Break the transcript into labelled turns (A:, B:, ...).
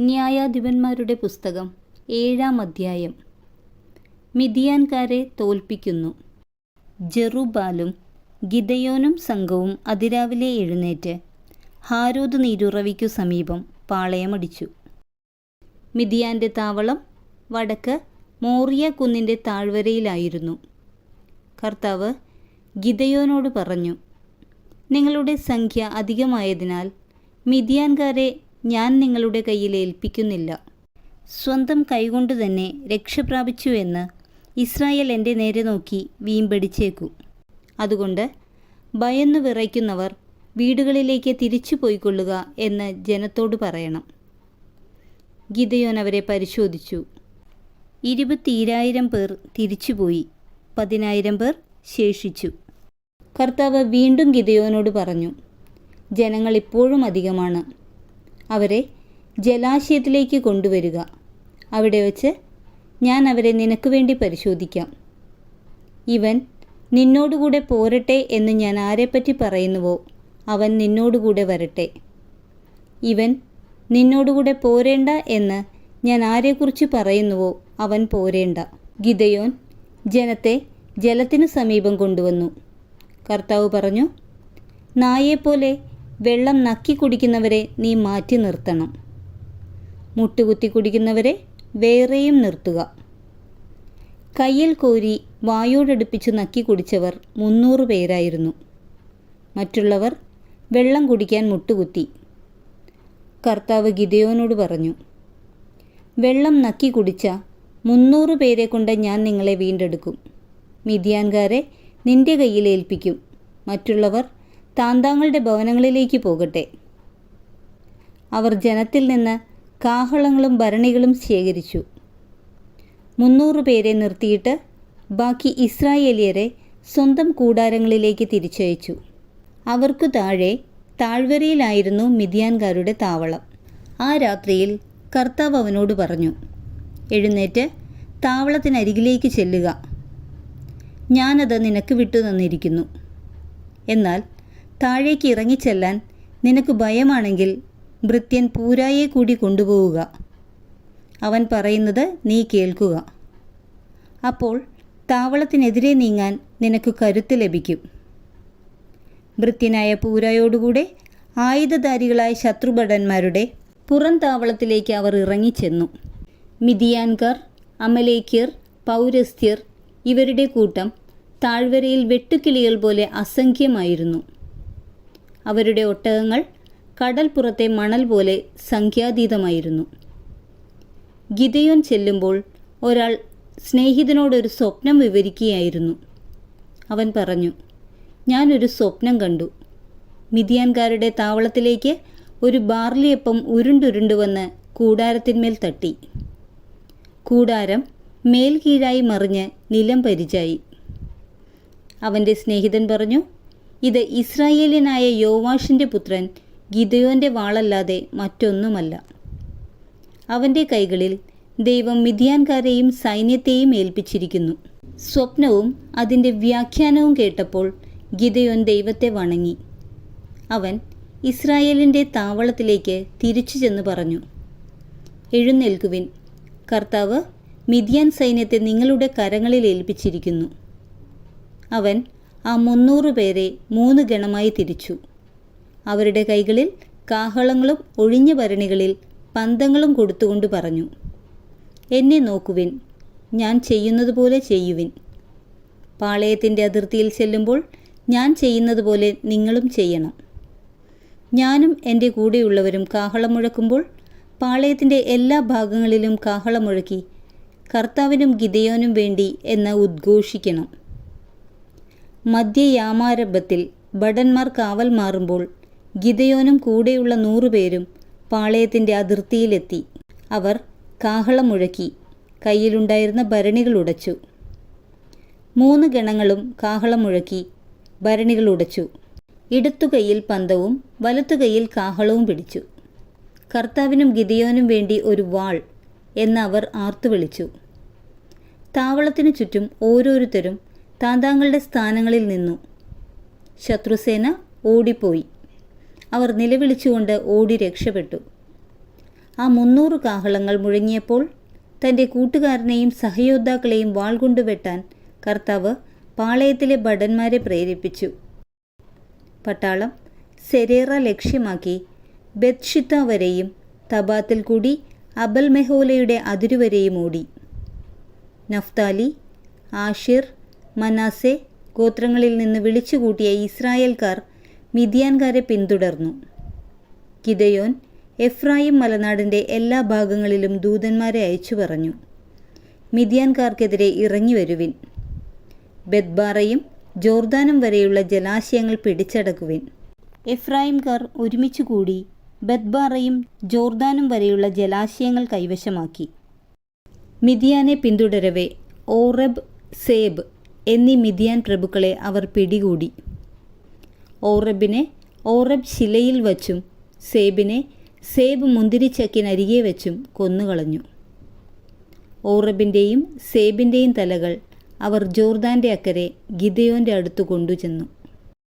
A: ന്യായാധിപന്മാരുടെ പുസ്തകം ഏഴാം അധ്യായം. മിതിയാൻകാരെ തോൽപ്പിക്കുന്നു. ജെറുബാലും ഗിതയോനും സംഘവും അതിരാവിലെ എഴുന്നേറ്റ് ഹാരോദ് നീരുറവിക്കു സമീപം പാളയമടിച്ചു. മിതിയാന്റെ താവളം വടക്ക് മോറിയ കുന്നിന്റെ താഴ്വരയിലായിരുന്നു. കർത്താവ് ഗിതയോനോട് പറഞ്ഞു നിങ്ങളുടെ സംഖ്യ അധികമായതിനാൽ മിതിയാൻകാരെ ഞാൻ നിങ്ങളുടെ കയ്യിൽ ഏൽപ്പിക്കുന്നില്ല. സ്വന്തം കൈകൊണ്ട് തന്നെ രക്ഷപ്രാപിച്ചു എന്ന് ഇസ്രായേൽ എന്റെ നേരെ നോക്കി വീമ്പടിച്ചേക്കു. അതുകൊണ്ട് ഭയന്നു വിറയ്ക്കുന്നവർ വീടുകളിലേക്ക് തിരിച്ചു പോയിക്കൊള്ളുക എന്ന് ജനത്തോട് പറയണം. ഗിദയോൻ അവരെ പരിശോധിച്ചു. ഇരുപത്തിയിരായിരം പേർ തിരിച്ചുപോയി പതിനായിരം പേർ ശേഷിച്ചു. കർത്താവ് വീണ്ടും ഗിദയോനോട് പറഞ്ഞു ജനങ്ങൾ ഇപ്പോഴും അധികമാണ്. അവരെ ജലാശയത്തിലേക്ക് കൊണ്ടുവരിക. അവിടെ വച്ച് ഞാൻ അവരെ നിനക്ക് വേണ്ടി പരിശോധിക്കാം. ഇവൻ നിന്നോടുകൂടെ പോരട്ടെ എന്ന് ഞാൻ ആരെപ്പറ്റി പറയുന്നുവോ? അവൻ നിന്നോടുകൂടെ വരട്ടെ. ഇവൻ നിന്നോടുകൂടെ പോരേണ്ട എന്ന് ഞാൻ ആരെക്കുറിച്ച് പറയുന്നുവോ? അവൻ പോരേണ്ട. ഗിതയോൻ ജനത്തെ ജലത്തിനു സമീപം കൊണ്ടുവന്നു. കർത്താവ് പറഞ്ഞു നായെപ്പോലെ വെള്ളം നക്കി കുടിക്കുന്നവരെ നീ മാറ്റി നിർത്തണം. മുട്ടുകുത്തി കുടിക്കുന്നവരെ വേറെയും നിർത്തുക. കയ്യിൽ കോരി വായോടടുപ്പിച്ച് നക്കി കുടിച്ചവർ മുന്നൂറ് പേരായിരുന്നു. മറ്റുള്ളവർ വെള്ളം കുടിക്കാൻ മുട്ടുകുത്തി. കർത്താവ് ഗിതയോനോട് പറഞ്ഞു വെള്ളം നക്കി കുടിച്ച മുന്നൂറ് പേരെ കൊണ്ട് ഞാൻ നിങ്ങളെ വീണ്ടെടുക്കും. മിതിയാൻകാരെ നിന്റെ കയ്യിൽ ഏൽപ്പിക്കും. മറ്റുള്ളവർ താന്താങ്ങളുടെ ഭവനങ്ങളിലേക്ക് പോകട്ടെ. അവർ ജനത്തിൽ നിന്ന് കാഹളങ്ങളും ഭരണികളും ശേഖരിച്ചു. മുന്നൂറ് പേരെ നിർത്തിയിട്ട് ബാക്കി ഇസ്രായേലിയരെ സ്വന്തം കൂടാരങ്ങളിലേക്ക് തിരിച്ചയച്ചു. അവർക്കു താഴെ താഴ്വരയിലായിരുന്നു മിതിയാൻകാരുടെ താവളം. ആ രാത്രിയിൽ കർത്താവ് അവനോട് പറഞ്ഞു എഴുന്നേറ്റ് താവളത്തിനരികിലേക്ക് ചെല്ലുക. ഞാനത് നിനക്ക് വിട്ടു തന്നിരിക്കുന്നു എന്നാൽ താഴേക്ക് ഇറങ്ങിച്ചെല്ലാൻ നിനക്ക് ഭയമാണെങ്കിൽ ഭൃത്യൻ പൂരായെ കൂടി കൊണ്ടുപോവുക. അവൻ പറയുന്നത് നീ കേൾക്കുക. അപ്പോൾ താവളത്തിനെതിരെ നീങ്ങാൻ നിനക്ക് കരുത്ത് ലഭിക്കും. ഭൃത്യനായ പൂരായോടുകൂടെ ആയുധധാരികളായ ശത്രുഭടന്മാരുടെ പുറം താവളത്തിലേക്ക് അവർ ഇറങ്ങിച്ചെന്നു. മിതിയാൻകാർ അമലേക്കിയർ പൗരസ്ത്യർ ഇവരുടെ കൂട്ടം താഴ്വരയിൽ വെട്ടുക്കിളികൾ പോലെ അസംഖ്യമായിരുന്നു. അവരുടെ ഒട്ടകങ്ങൾ കടൽപ്പുറത്തെ മണൽ പോലെ സംഖ്യാതീതമായിരുന്നു. ഗിതയോൻ ചെല്ലുമ്പോൾ ഒരാൾ സ്നേഹിതനോടൊരു സ്വപ്നം വിവരിക്കുകയായിരുന്നു. അവൻ പറഞ്ഞു ഞാനൊരു സ്വപ്നം കണ്ടു. മിതിയാൻകാരുടെ താവളത്തിലേക്ക് ഒരു ബാർലിയപ്പം ഉരുണ്ടുരുണ്ടു വന്ന് കൂടാരത്തിന്മേൽ തട്ടി. കൂടാരം മേൽകീഴായി മറിഞ്ഞ് നിലം പരിചായി. അവന്റെ സ്നേഹിതൻ പറഞ്ഞു ഇത് ഇസ്രായേലിനായ യോവാഷിന്റെ പുത്രൻ ഗിദയോന്റെ വാളല്ലാതെ മറ്റൊന്നുമല്ല. അവന്റെ കൈകളിൽ ദൈവം മിഥിയാൻകാരെയും സൈന്യത്തെയും ഏൽപ്പിച്ചിരിക്കുന്നു. സ്വപ്നവും അതിന്റെ വ്യാഖ്യാനവും കേട്ടപ്പോൾ ഗിദയോൻ ദൈവത്തെ വണങ്ങി. അവൻ ഇസ്രായേലിന്റെ താവളത്തിലേക്ക് തിരിച്ചു ചെന്ന് പറഞ്ഞു എഴുന്നേൽക്കുവിൻ. കർത്താവ് മിഥിയാൻ സൈന്യത്തെ നിങ്ങളുടെ കരങ്ങളിൽ ഏൽപ്പിച്ചിരിക്കുന്നു. അവൻ ആ മുന്നൂറ് പേരെ മൂന്ന് ഗണമായി തിരിച്ചു. അവരുടെ കൈകളിൽ കാഹളങ്ങളും ഒഴിഞ്ഞ ഭരണികളിൽ പന്തങ്ങളും കൊടുത്തുകൊണ്ട് പറഞ്ഞു എന്നെ നോക്കുവിൻ ഞാൻ ചെയ്യുന്നതുപോലെ ചെയ്യുവിൻ. പാളയത്തിന്റെ അതിർത്തിയിൽ ചെല്ലുമ്പോൾ ഞാൻ ചെയ്യുന്നതുപോലെ നിങ്ങളും ചെയ്യണം. ഞാനും എന്റെ കൂടെയുള്ളവരും കാഹളം മുഴക്കുമ്പോൾ പാളയത്തിന്റെ എല്ലാ ഭാഗങ്ങളിലും കാഹളം മുഴക്കി കർത്താവിനും ഗിതയോനും വേണ്ടി എന്ന് ഉദ്ഘോഷിക്കണം. മധ്യയാമാരംഭത്തിൽ ഭടന്മാർ കാവൽ മാറുമ്പോൾ ഗിതയോനും കൂടെയുള്ള നൂറുപേരും പാളയത്തിന്റെ അതിർത്തിയിലെത്തി. അവർ കാഹളം മുഴക്കി കയ്യിലുണ്ടായിരുന്ന ഭരണികൾ ഉടച്ചു. മൂന്ന് ഗണങ്ങളും കാഹളം മുഴക്കി ഭരണികൾ ഉടച്ചു. ഇടത്തുകൈയിൽ പന്തവും വലത്തുകൈയിൽ കാഹളവും പിടിച്ചു. കർത്താവിനും ഗിതയോനും വേണ്ടി ഒരു വാൾ എന്ന് അവർ ആർത്തു വിളിച്ചു. താവളത്തിനു ചുറ്റും ഓരോരുത്തരും താന്താങ്ങളുടെ സ്ഥാനങ്ങളിൽ നിന്നു. ശത്രുസേന ഓടിപ്പോയി. അവർ നിലവിളിച്ചുകൊണ്ട് ഓടി രക്ഷപ്പെട്ടു. ആ മുന്നൂറ് കാഹളങ്ങൾ മുഴങ്ങിയപ്പോൾ തന്റെ കൂട്ടുകാരനെയും സഹയോദ്ധാക്കളെയും വാൾ കൊണ്ട് വെട്ടാൻ കർത്താവ് പാളയത്തിലെ ഭടന്മാരെ പ്രേരിപ്പിച്ചു. പട്ടാളം സെരേറ ലക്ഷ്യമാക്കി ബെത്ഷിത്ത വരെയും തബാത്തിൽ കൂടി അബൽ മെഹോലയുടെ അതിരുവരെയും ഓടി. നഫ്താലി ആഷിർ മനാസെ ഗോത്രങ്ങളിൽ നിന്ന് വിളിച്ചുകൂട്ടിയ ഇസ്രായേൽക്കാർ മിതിയാൻകാരെ പിന്തുടർന്നു. ഗിദയോൻ എഫ്രായിം മലനാടിന്റെ എല്ലാ ഭാഗങ്ങളിലും ദൂതന്മാരെ അയച്ചു പറഞ്ഞു. മിതിയാൻകാർക്കെതിരെ ഇറങ്ങി വരുവിൻ. ബെദ്ബാറയും ജോർദാനും വരെയുള്ള ജലാശയങ്ങൾ പിടിച്ചടക്കുവിൻ. എഫ്രായിംകാർ ഒരുമിച്ച് കൂടി ബദ്ബാറയും ജോർദാനും വരെയുള്ള ജലാശയങ്ങൾ കൈവശമാക്കി. മിതിയാനെ പിന്തുടരവേ ഓറബ് സേബ് എന്നീ മിതിയാൻ പ്രഭുക്കളെ അവർ പിടികൂടി. ഓറബിനെ ഓറബ് ശിലയിൽ വച്ചും സേബിനെ സേബ് മുന്തിരിച്ചക്കിനരികെ വെച്ചും കൊന്നുകളഞ്ഞു. ഓറബിന്റെയും സേബിന്റെയും തലകൾ അവർ ജോർദാന്റെ അക്കരെ ഗിദയോന്റെ അടുത്ത് കൊണ്ടുചെന്നു.